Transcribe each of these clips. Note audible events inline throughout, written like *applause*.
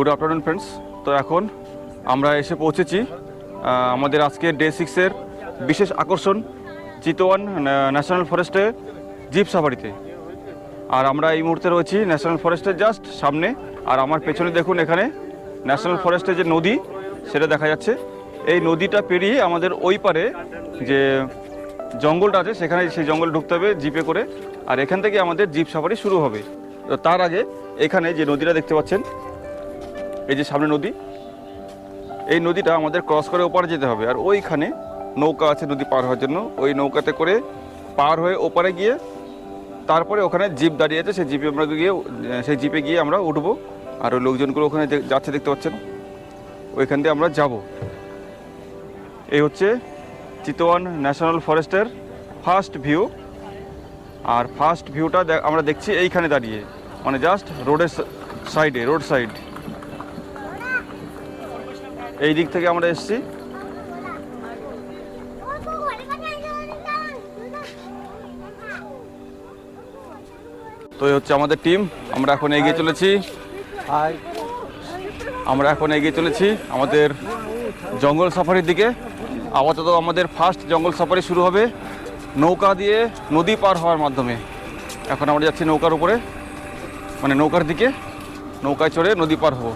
Good afternoon friends তো এখন আমরা এসে পৌঁছেছি আমাদের আজকে ডে সিক্সের বিশেষ আকর্ষণ চিতওয়ান ন্যাশনাল ফরেস্টে জিপ সাফারিতে আর আমরা এই মুহূর্তে রয়েছি ন্যাশনাল ফরেস্টের জাস্ট সামনে। আর আমার পেছনে দেখুন এখানে ন্যাশনাল ফরেস্টের যে নদী, সেটা দেখা যাচ্ছে। এই নদীটা পেরিয়ে আমাদের ওই পারে যে জঙ্গলটা আছে, সেখানে সেই জঙ্গল ঢুকতে হবে জিপে করে। আর এখান থেকে আমাদের জিপ সাফারি শুরু হবে। তো তার আগে এখানে যে নদীটা দেখতে পাচ্ছেন এই যে সামনে নদী, এই নদীটা আমাদের ক্রস করে ওপারে যেতে হবে। আর ওইখানে নৌকা আছে নদী পার হওয়ার জন্য। ওই নৌকাতে করে পার হয়ে ওপারে গিয়ে তারপরে ওখানে জিপ দাঁড়িয়ে আছে। সেই জিপে আমরা গিয়ে, সেই জিপে গিয়ে আমরা উঠবো। আর ওই লোকজনগুলো ওখানে যাচ্ছে দেখতে পাচ্ছেন, ওইখান দিয়ে আমরা যাব। এই হচ্ছে চিতওয়ান ন্যাশনাল ফরেস্টের ফার্স্ট ভিউ। আর ফার্স্ট ভিউটা আমরা দেখছি এইখানে দাঁড়িয়ে। মানে জাস্ট রোডের সাইডে রোড সাইড এই দিক থেকে আমরা এসছি। তো এই হচ্ছে আমাদের টিম আমরা এখন এগিয়ে চলেছি। আমরা এখন এগিয়ে চলেছি আমাদের জঙ্গল সাফারির দিকে। আপাতত আমাদের ফার্স্ট জঙ্গল সাফারি শুরু হবে নৌকা দিয়ে নদী পার হওয়ার মাধ্যমে। এখন আমরা যাচ্ছি নৌকার উপরে মানে নৌকার দিকে। নৌকায় চড়ে নদী পার হব।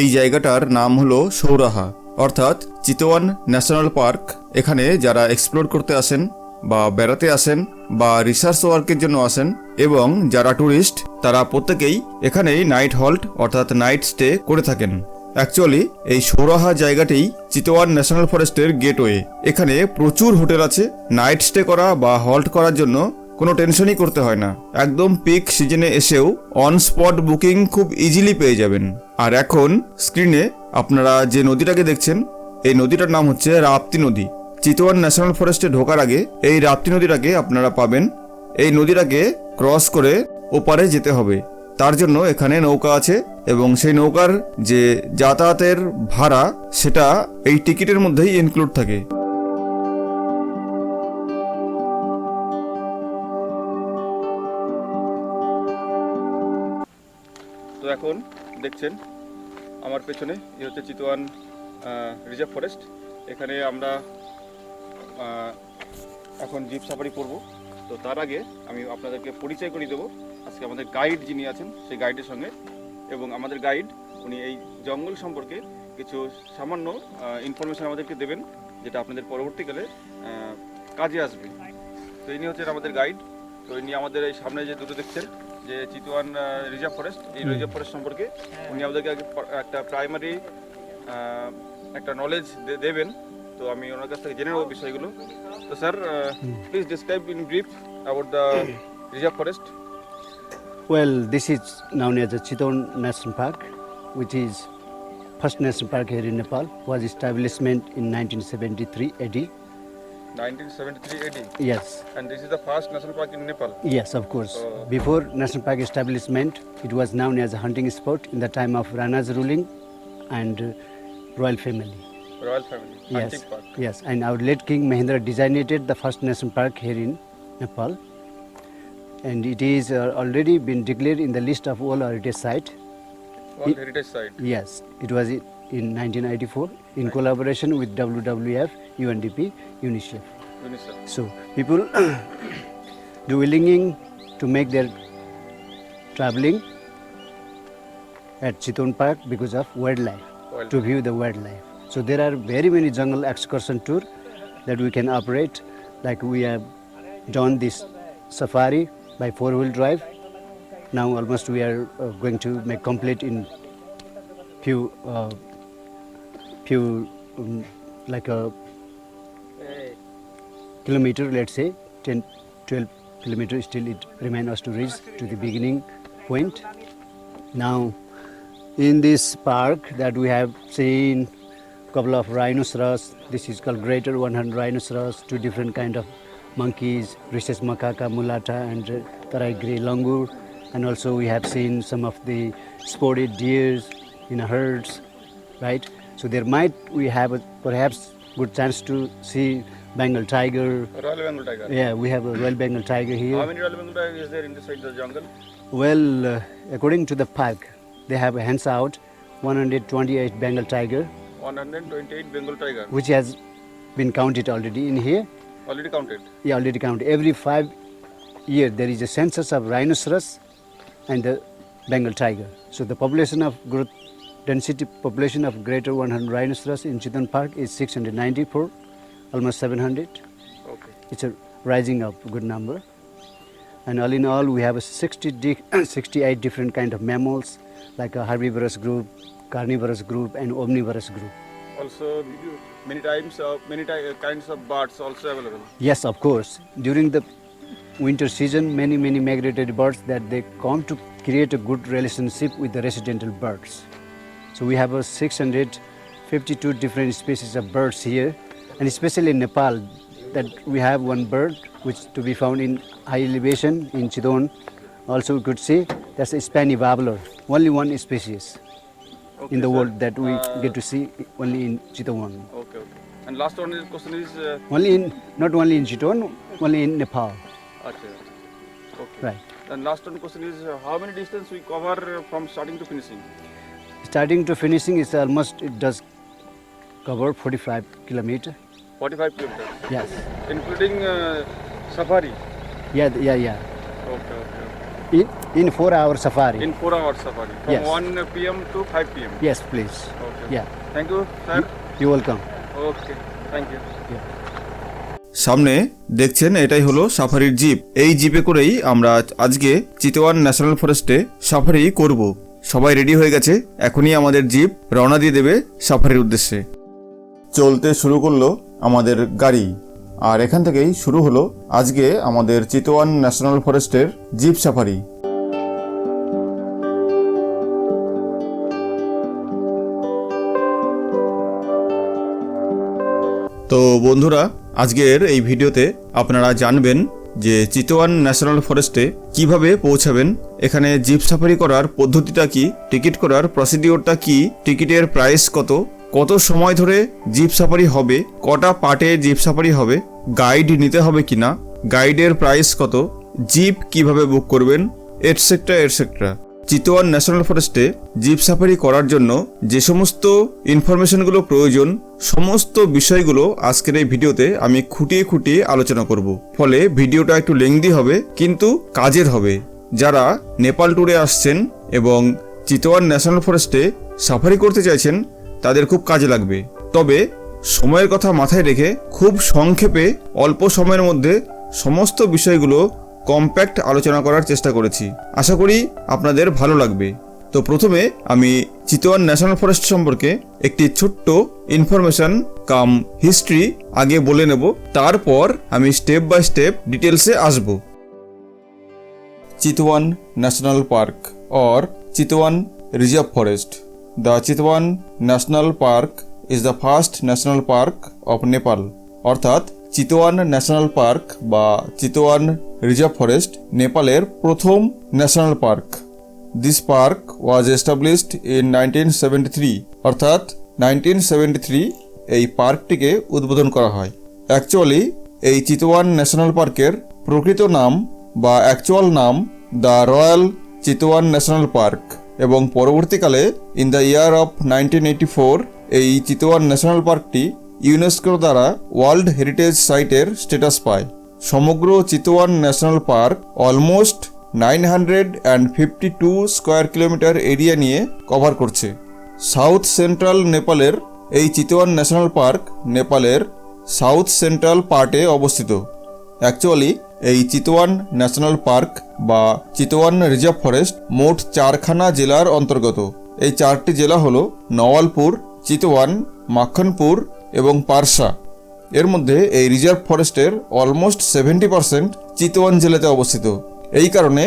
এই জায়গাটার নাম হলো সৌরাহা, অর্থাৎ চিতওয়ান ন্যাশনাল পার্ক। এখানে যারা এক্সপ্লোর করতে আসেন বা বেড়াতে আসেন বা রিসার্চ ওয়ার্কের জন্য আসেন এবং যারা ট্যুরিস্ট তারা প্রত্যেকেই এখানেই নাইট হল্ট অর্থাৎ নাইট স্টে করে থাকেন। অ্যাকচুয়ালি এই সৌরাহা জায়গাটি চিতওয়ান ন্যাশনাল ফরেস্টের গেটওয়ে এখানে প্রচুর হোটেল আছে। নাইট স্টে করা বা হল্ট করার জন্য কোনো টেনশনই করতে হয় না। একদম পিক সিজনে এসেও অন স্পট বুকিং খুব ইজিলি পেয়ে যাবেন। আর এখন স্ক্রিনে আপনারা যে নদীটাকে দেখছেন, এই নদীটার নাম হচ্ছে রাপ্তি নদী। চিতওয়ান ন্যাশনাল ফরেস্টে ঢোকার আগে এই রাপ্তি নদীটাকে আপনারা পাবেন। এই নদীটাকে ক্রস করে ওপারে যেতে হবে। তার জন্য এখানে নৌকা আছে এবং সেই নৌকার যে যাতায়াতের ভাড়া, সেটা এই টিকিটের মধ্যেই ইনক্লুড থাকে। তো এখন দেখছেন, আমার পেছনে এ হচ্ছে চিতোয়ান রিজার্ভ ফরেস্ট। এখানে আমরা এখন জিপ সাফারি করব। তো তার আগে আমি আপনাদেরকে পরিচয় করে দেবো। আজকে আমাদের গাইড যিনি আছেন, সেই গাইডের সঙ্গে। এবং আমাদের গাইড, উনি এই জঙ্গল সম্পর্কে কিছু সামান্য ইনফরমেশন আমাদেরকে দেবেন, যেটা আপনাদের পরবর্তীকালে কাজে আসবে। তো ইনি হচ্ছেন আমাদের গাইড। তো ইনি আমাদের এই সামনে যে দুটো দেখছেন যে চিতওয়ান রিজার্ভ ফরেস্ট এই রিজার্ভ ফরেস্ট সম্পর্কে উনি আমাদেরকে আগে একটা প্রাইমারি একটা নলেজ দেবেন তো আমি ওনার কাছ থেকে জেনে নেব বিষয়গুলো তো sir please describe in brief about the reserve forest Well, this is known as the Chiton National Park, which is first national park here in Nepal. Was establishment in 1973 AD. 1973 AD Yes, and this is the first national park in Nepal. yes, of course. Oh. Before national park establishment, it was known as a hunting spot in the time of Rana's ruling and uh, royal family. Royal Family Yes, hunting park. yes, and our late King Mahendra designated the first national park here in Nepal, and it is uh, already been declared in the list of all heritage site. All It- heritage site. Yes, it was in 1984 in collaboration with WWF, UNDP, UNICEF. UNICEF. So people *coughs* do willing to make their traveling at Chiton Park because of wildlife, Wildlife. to view the wildlife. So there are very many jungle excursion tour that we can operate, like we have done this safari by four-wheel drive. Now almost we are uh, going to make complete in few uh, few um, like a kilometer, let's say 10, 12 kilometers still it remains us to reach to the beginning point. Now, in this park that we have seen couple of rhinoceros, this is called greater 100 rhinoceros, two different kind of monkeys, rhesus macaca, mulata and uh, tarai grey langur. And also we have seen some of the spotted deers in herds, right? So there might we have a, perhaps good chance to see Bengal tiger. Royal Bengal tiger. Yeah, we have a Royal Bengal tiger here. How many Royal Bengal tiger is there inside the jungle? Well, uh, according to the park, they have a hands out 128 Bengal tiger. 128 Bengal tiger. Which has been counted already in here. Already counted. Yeah, already counted. Every five year there is a census of rhinoceros and the Bengal tiger. So the population of growth density population of greater 100 rhinoceros in Chitan Park is 694 almost 700. Okay. It's a rising up good number. And all in all, we have a 60 di *coughs* 68 different kind of mammals, like a herbivorous group, carnivorous group, and omnivorous group. Also, many times, uh, many ty uh, kinds of birds also available. Yes, of course. During the winter season, many many migratory birds that they come to create a good relationship with the residential birds. So we have a 652 different species of birds here and especially in Nepal, that we have one bird which to be found in high elevation in Chidon. Also, we could see that's a Spiny babbler, only one species okay, in the sir. world that we uh, get to see only in Chitwan. Okay, okay. And last one question is uh, only in not only in Chitwan, only in Nepal. Okay. Right. And last one question is uh, how many distance we cover uh, from starting to finishing? Starting to finishing is almost it does cover 45 kilometer. 45 kilometers, Yes. including uh, safari. Yeah, yeah, yeah. Okay, okay. In, in four hour safari. In four hours safari from Yes. 1 p.m. to 5 p.m. yes, please. Okay. Yeah. Thank you, sir. You're welcome. Okay. Thank you. Yeah. সামনে দেখছেন এটাই হলো সাফারির zip এই জিপে করেই আমরা আজকে Chitwan national ফরেস্টে safari করব সবাই রেডি হয়ে গেছে এখনই আমাদের জিপ রওনা দিয়ে দেবে সাফারির উদ্দেশ্যে চলতে শুরু করল আমাদের গাড়ি। আর এখান থেকেই শুরু হলো আজকে আমাদের চিতওয়ান ন্যাশনাল ফরেস্টের জিপ সাফারি। তো বন্ধুরা, আজকের এই ভিডিওতে আপনারা জানবেন যে চিতওয়ান ন্যাশনাল ফরেস্টে কীভাবে পৌঁছাবেন, এখানে জিপ সাফারি করার পদ্ধতিটা কি, টিকিট করার প্রসিডিওরটা কি, টিকিটের প্রাইস কত কত সময় ধরে জিপ সাফারি হবে, কটা পার্টে জিপ সাফারি হবে গাইড নিতে হবে কিনা গাইডের প্রাইস কত জিপ কীভাবে বুক করবেন এটসেট্রা এটসেট্রা চিতওয়ান ন্যাশনাল ফরেস্টে জিপ সাফারি করার জন্য যে সমস্ত ইনফরমেশনগুলো প্রয়োজন, সমস্ত বিষয়গুলো আজকের এই ভিডিওতে আমি খুঁটিয়ে খুঁটিয়ে আলোচনা করব। ফলে ভিডিওটা একটু লেংদি হবে, কিন্তু কাজের হবে। যারা নেপাল ট্যুরে আসছেন এবং চিতওয়ান ন্যাশনাল ফরেস্টে সাফারি করতে চাইছেন তাদের খুব কাজে লাগবে। তবে সময়ের কথা মাথায় রেখে খুব সংক্ষেপে অল্প সময়ের মধ্যে সমস্ত বিষয়গুলো কম্প্যাক্ট আলোচনা করার চেষ্টা করেছি। আশা করি আপনাদের ভালো লাগবে। তো প্রথমে আমি চিতোয়ান ন্যাশনাল ফরেস্ট সম্পর্কে একটি ছোট্ট ইনফরমেশন কাম হিস্ট্রি আগে বলে নেব। তারপর আমি স্টেপ বাই স্টেপ ডিটেলসে আসব। Chitwan national park or Chitwan reserve forest. The Chitwan national park is the first national park of Nepal অর্থাৎ চিতওয়ান ন্যাশনাল পার্ক বা চিতওয়ান রিজার্ভ ফরেস্ট নেপালের প্রথম national park this park was established in nineteen seventy three অর্থাৎ nineteen seventy three এই পার্কটিকে উদ্বোধন করা হয়। অ্যাকচুয়ালি এই চিতওয়ান ন্যাশনাল পার্কের প্রকৃত নাম বা অ্যাকচুয়াল নাম the royal Chitwan national park এবং পরবর্তীকালে in the year of nineteen four এই চিতওয়ান ন্যাশনাল পার্কটি ইউনেস্কোর দ্বারা ওয়ার্ল্ড হেরিটেজ সাইটের স্ট্যাটাস পায়। সমগ্র Chitwan national park almost nine hundred and fifty two square kilometre area নিয়ে কভার করছে। সাউথ সেন্ট্রাল নেপালের এই চিতোয়ান ন্যাশনাল পার্ক নেপালের সাউথ সেন্ট্রাল পার্টে অবস্থিত। অ্যাকচুয়ালি এই চিতওয়ান ন্যাশনাল পার্ক বা চিতওয়ান রিজার্ভ ফরেস্ট মোট চারখানা জেলার অন্তর্গত। এই চারটি জেলা হলো নওয়ালপুর চিতওয়ান মাখনপুর এবং পারসা। এর মধ্যে এই রিজার্ভ ফরেস্টের অলমোস্ট সেভেন্টি পার্সেন্ট চিতওয়ান জেলাতে অবস্থিত। এই কারণে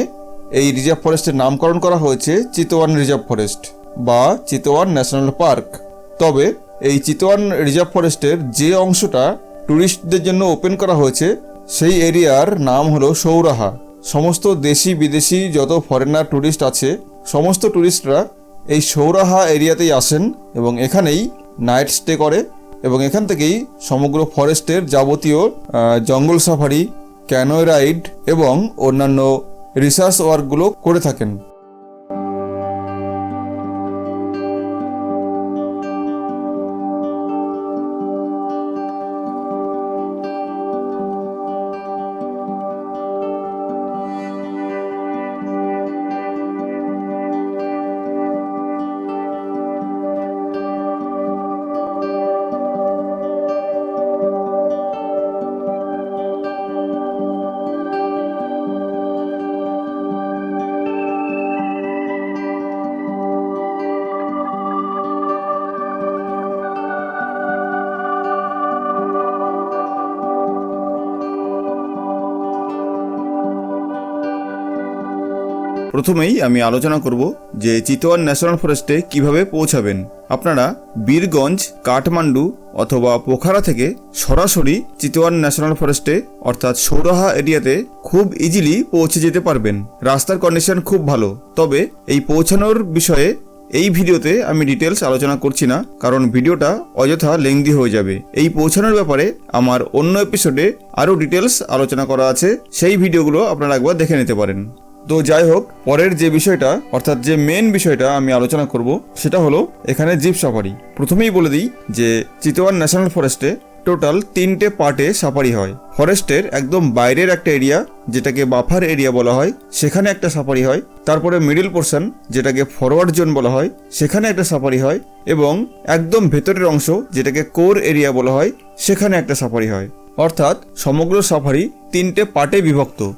এই রিজার্ভ ফরেস্টের নামকরণ করা হয়েছে চিতওয়ান রিজার্ভ ফরেস্ট বা চিতওয়ান ন্যাশনাল পার্ক তবে এই চিতওয়ান রিজার্ভ ফরেস্টের যে অংশটা ট্যুরিস্টদের জন্য ওপেন করা হয়েছে সেই এরিয়ার নাম হলো সৌরাহা। সমস্ত দেশি বিদেশি যত ফরেনার ট্যুরিস্ট আছে, সমস্ত ট্যুরিস্টরা এই সৌরাহা এরিয়াতেই আসেন এবং এখানেই নাইট স্টে করে এবং এখান থেকেই সমগ্র ফরেস্টের যাবতীয় জঙ্গল সাফারি ক্যানো রাইড এবং অন্যান্য রিসার্চ ওয়ার্কগুলো করে থাকেন। প্রথমেই আমি আলোচনা করব যে চিতোয়ান ন্যাশনাল ফরেস্টে কীভাবে পৌঁছাবেন। আপনারা বীরগঞ্জ, কাঠমান্ডু অথবা পোখারা থেকে সরাসরি চিতোয়ান ন্যাশনাল ফরেস্টে, অর্থাৎ সৌরাহা এরিয়াতে খুব ইজিলি পৌঁছে যেতে পারবেন। রাস্তার কন্ডিশন খুব ভালো। তবে এই পৌঁছানোর বিষয়ে এই ভিডিওতে আমি ডিটেলস আলোচনা করছি না, কারণ ভিডিওটা অযথা লেংদি হয়ে যাবে। এই পৌঁছানোর ব্যাপারে আমার অন্য এপিসোডে আরও ডিটেলস আলোচনা করা আছে। সেই ভিডিওগুলো আপনারা একবার দেখে নিতে পারেন। তো যাই হোক, পরের যে বিষয়টা, অর্থাৎ যে মেন বিষয়টা আমি আলোচনা করব, সেটা হলো এখানে জিপ সাফারি। প্রথমেই বলে দিই যে, চিতোয়ান ন্যাশনাল ফরেস্টে টোটাল তিনটে পার্টে সাফারি হয়। ফরেস্টের একদম বাইরের একটা এরিয়া, যেটাকে বাফার এরিয়া বলা হয়, সেখানে একটা সাফারি হয়। তারপরে মিডিল পোর্শন যেটাকে ফরওয়ার্ড জোন বলা হয়, সেখানে একটা সাফারি হয় এবং একদম ভেতরের অংশ, যেটাকে কোর এরিয়া বলা হয়, সেখানে একটা সাফারি হয়। অর্থাৎ সমগ্র সাফারি তিনটে পার্টে বিভক্ত।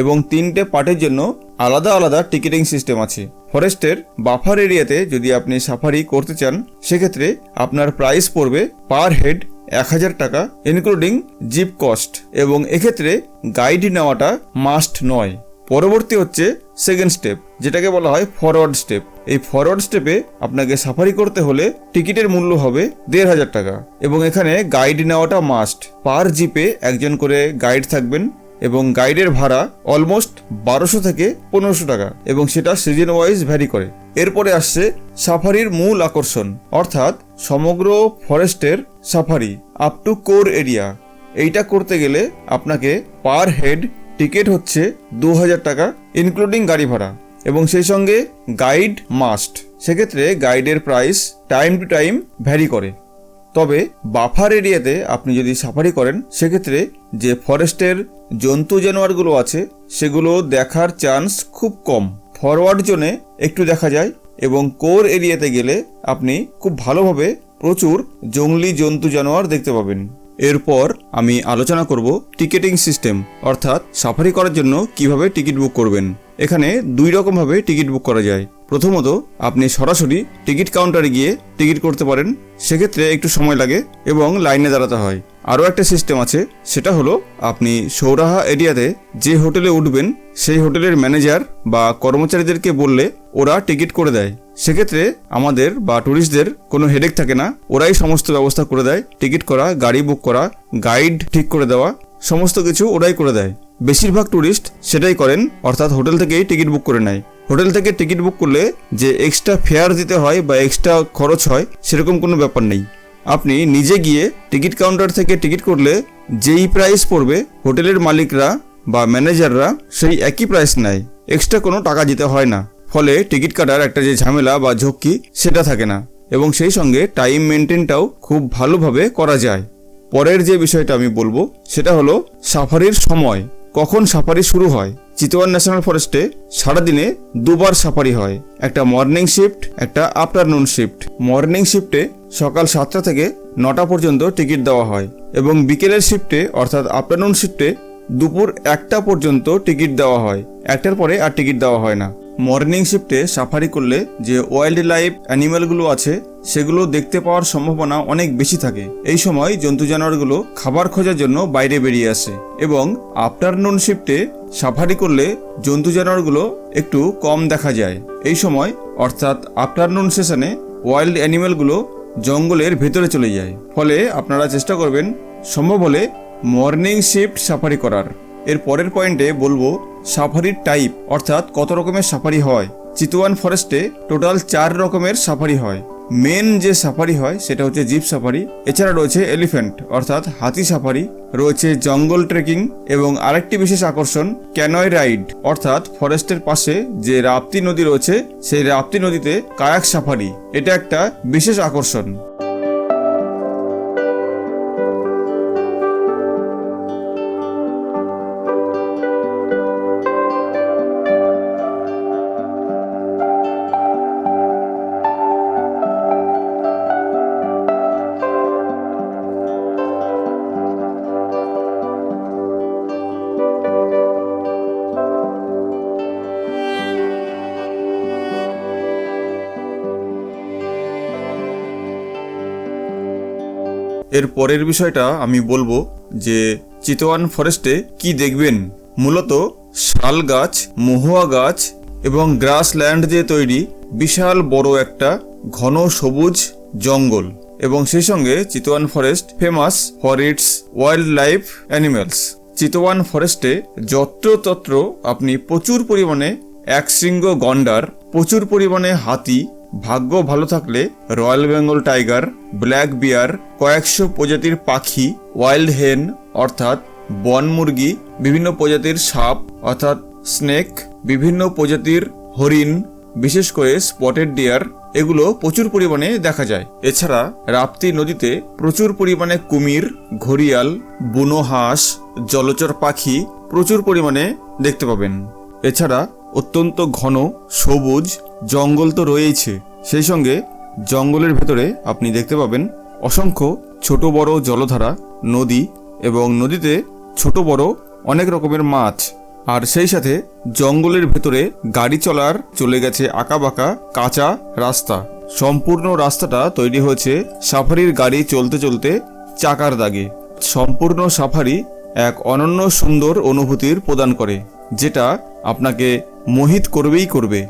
এবং তিনটে পার্টের জন্য আলাদা আলাদা টিকিটিং সিস্টেম আছে। ফরেস্টের বাফার এরিয়াতে যদি আপনি সাফারি করতে চান, সেক্ষেত্রে আপনার প্রাইস পড়বে পার হেড এক হাজার টাকা, ইনক্লুডিং জিপ কস্ট, এবং এক্ষেত্রে গাইড নেওয়াটা মাস্ট নয়। পরবর্তী হচ্ছে সেকেন্ড স্টেপ, যেটাকে বলা হয় ফরওয়ার্ড স্টেপ। এই ফরওয়ার্ড স্টেপে আপনাকে সাফারি করতে হলে টিকিটের মূল্য হবে দেড় হাজার টাকা, এবং এখানে গাইড নেওয়াটা মাস্ট। পার জিপে একজন করে গাইড থাকবেন এবং গাইডের ভাড়া অলমোস্ট বারোশো থেকে পনেরোশো টাকা এবং সেটা সিজন ওয়াইজ ভ্যারি করে। এরপরে আসছে সাফারির মূল আকর্ষণ, অর্থাৎ সমগ্র ফরেস্টের safari up to core area এইটা করতে গেলে আপনাকে পার হেড টিকিট হচ্ছে দু হাজার টাকা ইনক্লুডিং গাড়ি ভাড়া এবং সেই সঙ্গে গাইড মাস্ট সেক্ষেত্রে গাইডের price time to time vary করে। তবে বাফার এরিয়াতে আপনি যদি সাফারি করেন, সেক্ষেত্রে যে ফরেস্টের জন্তু জানোয়ারগুলো আছে, সেগুলো দেখার চান্স খুব কম। ফরওয়ার্ড জোনে একটু দেখা যায় এবং কোর এরিয়াতে গেলে আপনি খুব ভালোভাবে প্রচুর জঙ্গলি জন্তু জানোয়ার দেখতে পাবেন। এরপর আমি আলোচনা করব টিকেটিং সিস্টেম, অর্থাৎ সাফারি করার জন্য কীভাবে টিকিট বুক করবেন। এখানে দুই রকমভাবে টিকিট বুক করা যায়। প্রথমত, আপনি সরাসরি টিকিট কাউন্টারে গিয়ে টিকিট করতে পারেন, সেক্ষেত্রে একটু সময় লাগে এবং লাইনে দাঁড়াতে হয়। আরও একটা সিস্টেম আছে, সেটা হলো আপনি সৌরাহা এরিয়াতে যে হোটেলে উঠবেন, সেই হোটেলের ম্যানেজার বা কর্মচারীদেরকে বললে ওরা টিকিট করে দেয়। সেক্ষেত্রে আমাদের বা ট্যুরিস্টদের কোনো হেডেক থাকে না, ওরাই সমস্ত ব্যবস্থা করে দেয়। টিকিট করা, গাড়ি বুক করা, গাইড ঠিক করে দেওয়া, সমস্ত কিছু ওরাই করে দেয়। বেশিরভাগ ট্যুরিস্ট সেটাই করেন, অর্থাৎ হোটেল থেকেই টিকিট বুক করে নেয়। হোটেল থেকে টিকিট বুক করলে যে এক্সট্রা ফেয়ার দিতে হয় বা এক্সট্রা খরচ হয়, সেরকম কোনো ব্যাপার নেই। আপনি নিজে গিয়ে টিকিট কাউন্টার থেকে টিকিট করলে যেই প্রাইস পড়বে, হোটেলের মালিকরা বা ম্যানেজাররা সেই একই প্রাইস নেয়। এক্সট্রা কোনো টাকা দিতে হয় না। ফলে টিকিট কাটার একটা যে ঝামেলা বা ঝক্কি, সেটা থাকে না। এবং সেই সঙ্গে টাইম মেনটেনটাও খুব ভালোভাবে করা যায়। পরের যে বিষয়টা আমি বলব, সেটা হলো সাফারির সময়। কখন সাফারি শুরু হয়? চিতোয়ান ন্যাশনাল ফরেস্টে সারাদিনে দুবার সাফারি হয়। একটা মর্নিং শিফট, একটা আফটারনুন শিফট। মর্নিং শিফটে সকাল সাতটা থেকে নটা পর্যন্ত টিকিট দেওয়া হয় এবং বিকেলের শিফটে, অর্থাৎ আফটারনুন শিফটে দুপুর একটা পর্যন্ত টিকিট দেওয়া হয়। একটার পরে আর টিকিট দেওয়া হয় না। মর্নিং শিফটে সাফারি করলে যে ওয়াইল্ড লাইফ অ্যানিম্যালগুলো আছে, সেগুলো দেখতে পাওয়ার সম্ভাবনা অনেক বেশি থাকে। এই সময় জন্তু জানোয়ারগুলো খাবার খোঁজার জন্য বাইরে বেরিয়ে আসে এবং আফটারনুন শিফটে সাফারি করলে জন্তু জানোয়ারগুলো একটু কম দেখা যায়। এই সময়, অর্থাৎ আফটারনুন সেশনে ওয়াইল্ড অ্যানিম্যালগুলো জঙ্গলের ভেতরে চলে যায়। ফলে আপনারা চেষ্টা করবেন, সম্ভব হলে মর্নিং শিফট সাফারি করার। এর পরের পয়েন্টে বলব সাফারির টাইপ, অর্থাৎ কত রকমের সাফারি হয়। চিতুয়ান ফরেস্টে টোটাল চার রকমের সাফারি হয়। মেন যে সাফারি হয়, সেটা হচ্ছে জিপ সাফারি। এছাড়া রয়েছে এলিফ্যান্ট, অর্থাৎ হাতি সাফারি। রয়েছে জঙ্গল ট্রেকিং এবং আরেকটি বিশেষ আকর্ষণ, ক্যানয় রাইড, অর্থাৎ ফরেস্টের পাশে যে রাপ্তি নদী রয়েছে, সেই রাপ্তি নদীতে কায়াক সাফারি। এটা একটা বিশেষ আকর্ষণ। এর পরের বিষয়টা আমি বলব যে চিতোয়ান ফরেস্টে কি দেখবেন? মূলত শাল গাছ, মহুয়া গাছ এবং গ্রাসল্যান্ড দিয়ে তৈরি বিশাল বড় একটা ঘন সবুজ জঙ্গল এবং সেই সঙ্গে Chitwan forest famous for its wild life animals Chitwan ফরেস্টে যত্রতত্র আপনি প্রচুর পরিমাণে একশৃঙ্গ গন্ডার, প্রচুর পরিমাণে হাতি ভাগ্য ভালো থাকলে royal Bengal tiger, black bear, কয়েকশো প্রজাতির পাখি, ওয়াইল্ড হেন, অর্থাৎ বন মুরগি, বিভিন্ন প্রজাতির সাপ, অর্থাৎ স্নেক, বিভিন্ন প্রজাতির হরিণ, বিশেষ করে স্পটেড ডিয়ার, এগুলো প্রচুর পরিমাণে দেখা যায়। এছাড়া রাপ্তি নদীতে প্রচুর পরিমাণে কুমির, ঘড়িয়াল, বুনো হাঁস, জলচর পাখি প্রচুর পরিমাণে দেখতে পাবেন। এছাড়া অত্যন্ত ঘন, সবুজ, জঙ্গল তো রয়েইছে। সেই সঙ্গে জঙ্গলের ভেতরে আপনি দেখতে পাবেন অসংখ্য ছোট বড় জলধারা, নদী এবং নদীতে ছোট বড় অনেক রকমের মাছ। আর সেই সাথে জঙ্গলের ভেতরে গাড়ি চলার চলে গেছে আঁকাবাঁকা কাঁচা রাস্তা। সম্পূর্ণ রাস্তাটা তৈরি হয়েছে সাফারির গাড়ি চলতে চলতে চাকার দাগে। সম্পূর্ণ সাফারি এক অনন্য সুন্দর অনুভূতির প্রদান করে, যেটা আপনাকে মোহিত করবেই করবে।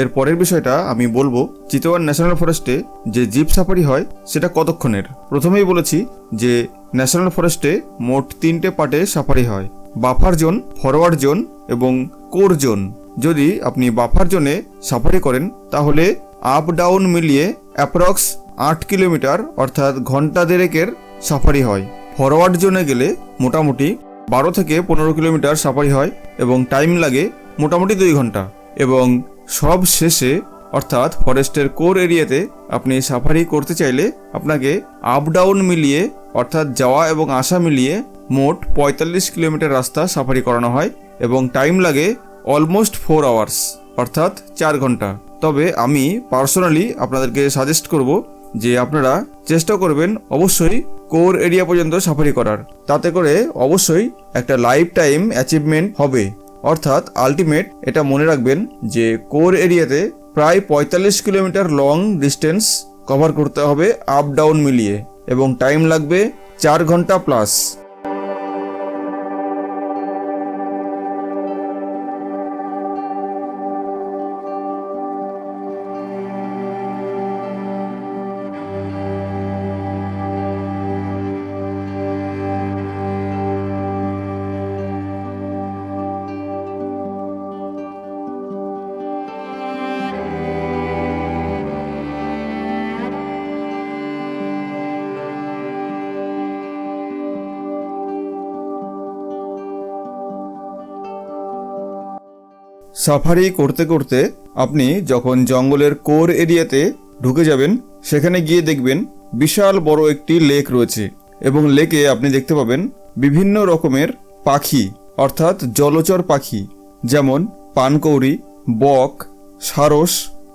এর পরের বিষয়টা আমি বলব চিতওয়ান ন্যাশনাল ফরেস্টে যে জিপ সাফারি হয়, সেটা কতক্ষণের? প্রথমেই বলেছি যে ন্যাশনাল ফরেস্টে মোট তিনটে পার্টে সাফারি হয়। বাফার জোন ফরওয়ার্ড জোন এবং কোর জোন। যদি আপনি বাফার জোনে সাফারি করেন, তাহলে আপ ডাউন মিলিয়ে অ্যাপ্রক্স আট কিলোমিটার অর্থাৎ ঘণ্টা দেড়েকের সাফারি হয়। ফরওয়ার্ড জোনে গেলে মোটামুটি বারো থেকে পনেরো কিলোমিটার সাফারি হয় এবং টাইম লাগে মোটামুটি দুই ঘণ্টা। এবং সব শেষে, অর্থাৎ ফরেস্টের কোর এরিয়াতে, আপনি সাফারি করতে চাইলে আপনাকে আপ ডাউন মিলিয়ে, অর্থাৎ যাওয়া এবং আসা মিলিয়ে মোট পঁয়তাল্লিশ কিলোমিটার রাস্তা সাফারি করানো হয় এবং টাইম লাগে অলমোস্ট ফোর আওয়ার্স অর্থাৎ চার ঘণ্টা। তবে আমি পার্সোনালি আপনাদেরকে সাজেস্ট করব যে আপনারা চেষ্টা করবেন অবশ্যই কোর এরিয়া পর্যন্ত সাফারি করার। তাতে করে অবশ্যই একটা লাইফ টাইম অ্যাচিভমেন্ট হবে। অর্থাৎ আলটিমেট এটা মনে রাখবেন যে কোর এরিয়াতে প্রায় পঁয়তাল্লিশ কিলোমিটার লং ডিস্টেন্স কভার করতে হবে আপ ডাউন মিলিয়ে এবং টাইম লাগবে চার ঘণ্টা প্লাস সাফারি করতে করতে আপনি যখন জঙ্গলের কোর এরিয়াতে ঢুকে যাবেন, সেখানে গিয়ে দেখবেন বিশাল বড় একটি লেক রয়েছে এবং লেকে আপনি দেখতে পাবেন বিভিন্ন রকমের পাখি, অর্থাৎ জলচর পাখি, যেমন পানকৌড়ি, বক, সারস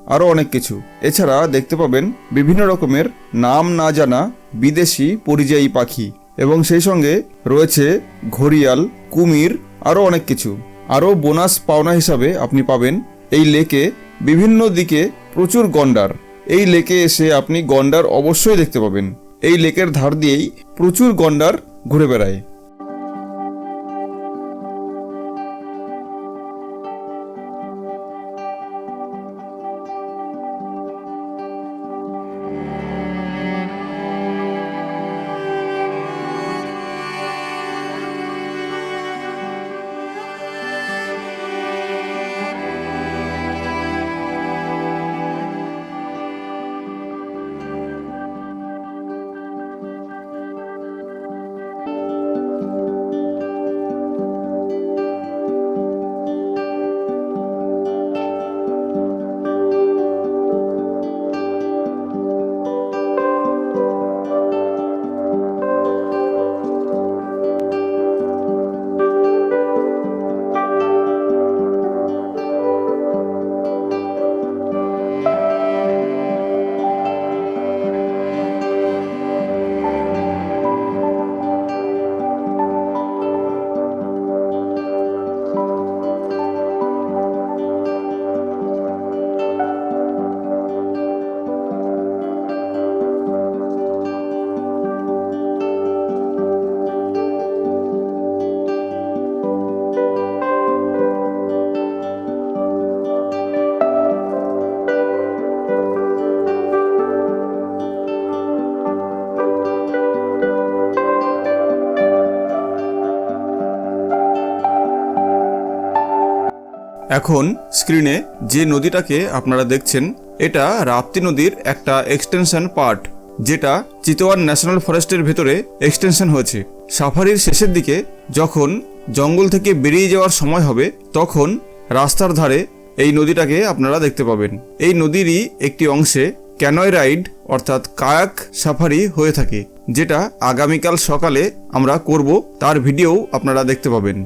আরও অনেক কিছু। এছাড়া দেখতে পাবেন বিভিন্ন রকমের নাম না জানা বিদেশি পরিযায়ী পাখি এবং সেই সঙ্গে রয়েছে ঘড়িয়াল, কুমির আরও অনেক কিছু। আরও বোনাস পাওনা হিসাবে আপনি পাবেন এই লেকে বিভিন্ন দিকে প্রচুর গন্ডার। এই লেকে এসে আপনি গন্ডার অবশ্যই দেখতে পাবেন। এই লেকের ধার দিয়েই প্রচুর গন্ডার ঘুরে বেড়ায়। এখন স্ক্রিনে যে নদীটাকে আপনারা দেখছেন, এটা রাপ্তি নদীর একটা এক্সটেনশন পার্ট যেটা চিতোয়ান ন্যাশনাল ফরেস্টের ভেতরে এক্সটেনশন হয়েছে। সাফারির শেষের দিকে যখন জঙ্গল থেকে বেরিয়ে যাওয়ার সময় হবে, তখন রাস্তার ধারে এই নদীটাকে আপনারা দেখতে পাবেন। এই নদীরই একটি অংশে ক্যানয় রাইড অর্থাৎ কায়াক সাফারি হয়ে থাকে, যেটা আগামীকাল সকালে আমরা করব, তার ভিডিও আপনারা দেখতে পাবেন।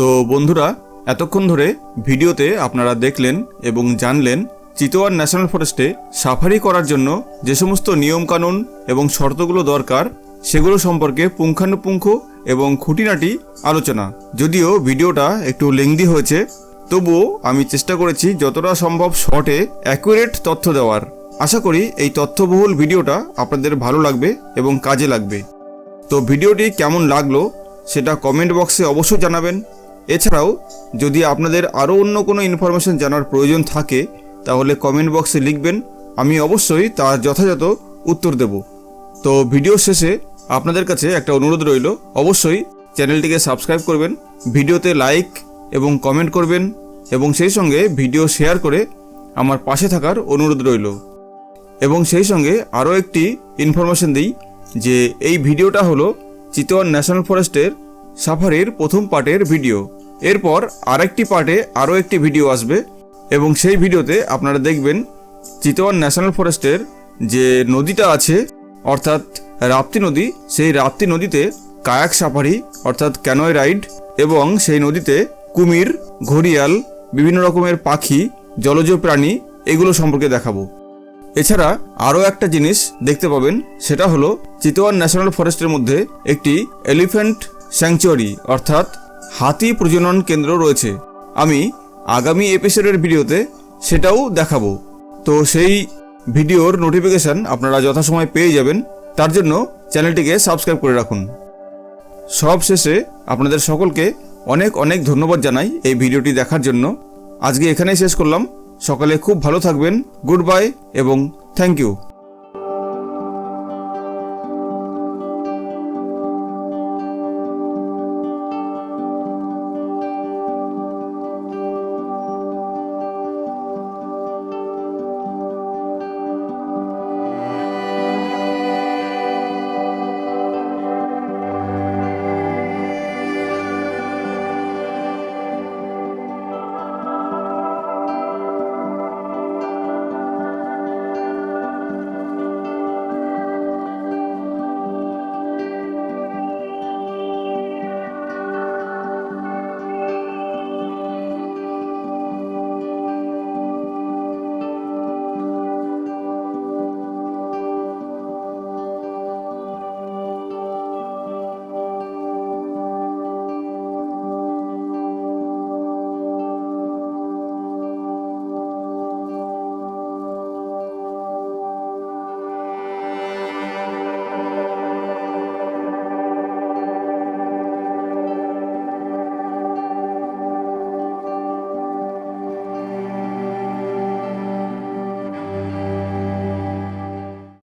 তো বন্ধুরা, এতক্ষণ ধরে ভিডিওতে আপনারা দেখলেন এবং জানলেন চিতোয়ার ন্যাশনাল ফরেস্টে সাফারি করার জন্য যে সমস্ত নিয়মকানুন এবং শর্তগুলো দরকার, সেগুলো সম্পর্কে পুঙ্খানুপুঙ্খ এবং খুঁটিনাটি আলোচনা। যদিও ভিডিওটা একটু লেংদি হয়েছে, তবুও আমি চেষ্টা করেছি যতটা সম্ভব শর্টে অ্যাকুরেট তথ্য দেওয়ার। আশা করি এই তথ্যবহুল ভিডিওটা আপনাদের ভালো লাগবে এবং কাজে লাগবে। তো ভিডিওটি কেমন লাগল, সেটা কমেন্ট বক্সে অবশ্যই জানাবেন। এছাড়াও, যদি আপনাদের আরও অন্য কোনো ইনফরমেশন জানার প্রয়োজন থাকে, তাহলে কমেন্ট বক্সে লিখবেন, আমি অবশ্যই তার যথাযথ উত্তর দেব। তো ভিডিও শেষে আপনাদের কাছে একটা অনুরোধ রইল, অবশ্যই চ্যানেলটিকে সাবস্ক্রাইব করবেন ভিডিওতে লাইক এবং কমেন্ট করবেন, এবং সেই সঙ্গে ভিডিও শেয়ার করে আমার পাশে থাকার অনুরোধ রইল। এবং সেই সঙ্গে আরও একটি ইনফরমেশন দিই, যে এই ভিডিওটা হলো চিতোয়ান ন্যাশনাল ফরেস্টের সাফারির প্রথম পার্টের ভিডিও। এরপর আরেকটি পার্টে আরও একটি ভিডিও আসবে এবং সেই ভিডিওতে আপনারা দেখবেন চিতোয়ান ন্যাশনাল ফরেস্টের যে নদীটা আছে, অর্থাৎ রাপ্তি নদী, সেই রাপ্তি নদীতে কায়াক সাফারি, অর্থাৎ ক্যানয় রাইড এবং সেই নদীতে কুমির, ঘড়িয়াল, বিভিন্ন রকমের পাখি, জলজ প্রাণী এগুলো সম্পর্কে দেখাবো। এছাড়া আরও একটা জিনিস দেখতে পাবেন, সেটা হলো চিতোয়ান ন্যাশনাল ফরেস্টের মধ্যে একটি এলিফ্যান্ট স্যাংচুয়ারি, অর্থাৎ হাতি প্রজনন কেন্দ্র রয়েছে। আমি আগামী এপিসোডের ভিডিওতে সেটাও দেখাবো। তো সেই ভিডিওর নোটিফিকেশান আপনারা যথাসময় পেয়ে যাবেন। তার জন্য চ্যানেলটিকে সাবস্ক্রাইব করে রাখুন। সব শেষে আপনাদের সকলকে অনেক অনেক ধন্যবাদ জানাই এই ভিডিওটি দেখার জন্য। আজকে এখানেই শেষ করলাম। সকালে খুব ভালো থাকবেন। গুড বাই এবং থ্যাংক ইউ